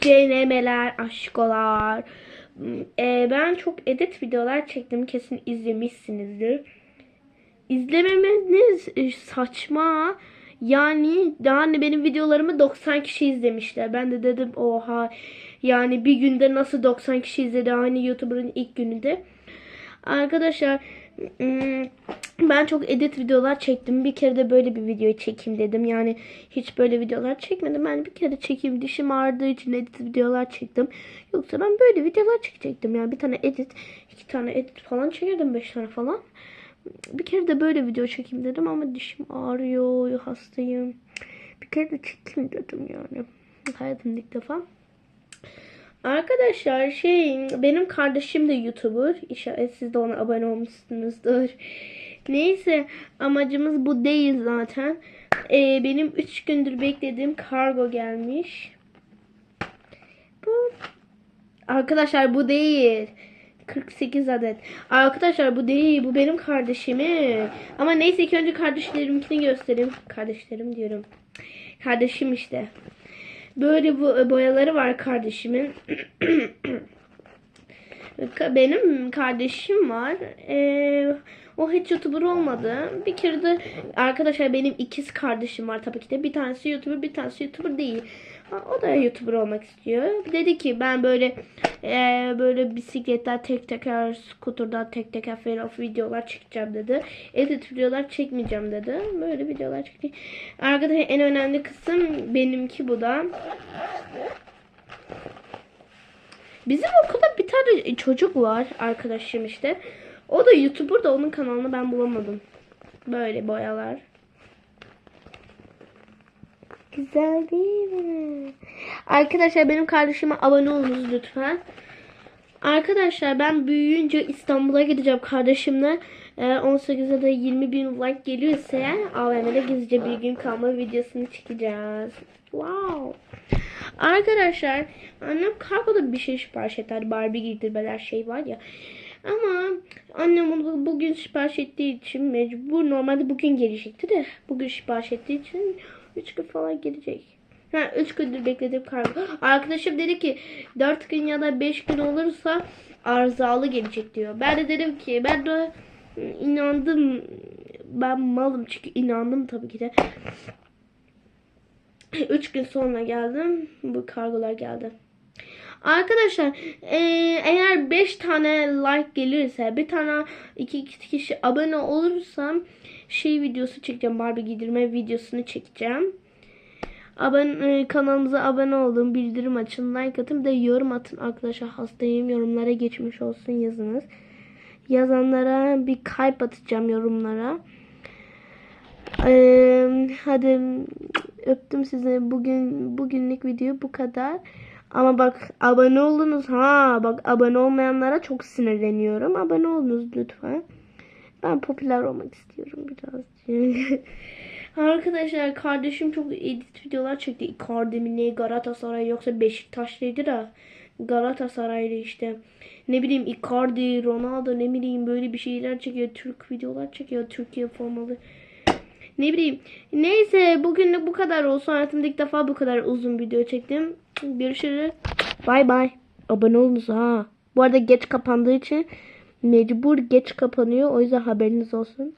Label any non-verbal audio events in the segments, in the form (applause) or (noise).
Cenemeler Aşkolar. Ee, ben çok edit videolar çektim. Kesin izlemişsinizdir. İzlememeniz e, saçma. Yani yani benim videolarımı 90 kişi izlemişler. Ben de dedim oha yani bir günde nasıl 90 kişi izledi aynı YouTuber'ın ilk gününde. Arkadaşlar ım, ben çok edit videolar çektim. Bir kere de böyle bir video çekeyim dedim. Yani hiç böyle videolar çekmedim. Ben bir kere çekeyim. Dişim ağrıdığı için edit videolar çektim. Yoksa ben böyle videolar çekecektim. Yani bir tane edit, iki tane edit falan çekerdim. Beş tane falan. Bir kere de böyle video çekeyim dedim ama dişim ağrıyor. Hastayım. Bir kere de çekeyim dedim yani. Hayatımda ilk defa. Arkadaşlar şey benim kardeşim de YouTuber. İnşallah siz de ona abone olmuşsunuzdur. Neyse amacımız bu değil zaten. Ee, benim 3 gündür beklediğim kargo gelmiş. Bu Arkadaşlar bu değil. 48 adet. Arkadaşlar bu değil. Bu benim kardeşimin. Ama neyse ki önce kardeşlerimkini göstereyim. Kardeşlerim diyorum. Kardeşim işte. Böyle bu boyaları var kardeşimin. (clears throat) Benim kardeşim var. Ee, o hiç YouTuber olmadı. Bir kere de arkadaşlar benim ikiz kardeşim var tabii ki de. Bir tanesi YouTuber, bir tanesi YouTuber değil. O da YouTuber olmak istiyor. Dedi ki ben böyle e, böyle bisikletler tek teker, skuterdan tek teker falan videolar çekeceğim dedi. Edit videolar çekmeyeceğim dedi. Böyle videolar çekeceğim. Arkadaşlar en önemli kısım benimki bu da. Bizim okulda bir tane çocuk var arkadaşım işte. O da YouTuber da onun kanalını ben bulamadım. Böyle boyalar. Güzel değil mi? Arkadaşlar benim kardeşime abone olunuz lütfen. Arkadaşlar ben büyüyünce İstanbul'a gideceğim kardeşimle. Eğer 18'e de 20 bin like gelirse AVM'de gizlice bir gün kalma videosunu çekeceğiz. Wow. Arkadaşlar annem kargoda bir şey sipariş etti. Hani Barbie giydirmeler şey var ya. Ama annem onu bugün sipariş ettiği için mecbur normalde bugün gelecekti de bugün sipariş ettiği için 3 gün falan gelecek. Ha 3 gündür beklediğim kargo. Arkadaşım dedi ki 4 gün ya da 5 gün olursa arızalı gelecek diyor. Ben de dedim ki ben de inandım. Ben malım çünkü inandım tabii ki de. 3 gün sonra geldim. Bu kargolar geldi. Arkadaşlar eee, eğer 5 tane like gelirse bir tane iki kişi abone olursam şey videosu çekeceğim. Barbie giydirme videosunu çekeceğim. Abone, e, kanalımıza abone olun. Bildirim açın. Like atın. Bir yorum atın. Arkadaşlar hastayım. Yorumlara geçmiş olsun yazınız. Yazanlara bir kalp atacağım yorumlara. Ee, hadi öptüm sizi. Bugün bugünlük video bu kadar. Ama bak abone olunuz. Ha bak abone olmayanlara çok sinirleniyorum. Abone olunuz lütfen. Ben popüler olmak istiyorum birazcık. (laughs) Arkadaşlar kardeşim çok edit videolar çekti. Icardi mi ne Galatasaray yoksa Beşiktaşlıydı da Galatasaraylı işte. Ne bileyim Icardi, Ronaldo ne bileyim böyle bir şeyler çekiyor. Türk videolar çekiyor. Türkiye formalı. Ne bileyim. Neyse bugünlük bu kadar olsun. Hayatımda ilk defa bu kadar uzun video çektim. Görüşürüz. Bay bay. Abone olunuz ha. Bu arada geç kapandığı için mecbur geç kapanıyor. O yüzden haberiniz olsun.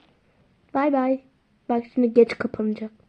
Bay bay. Bak şimdi geç kapanacak.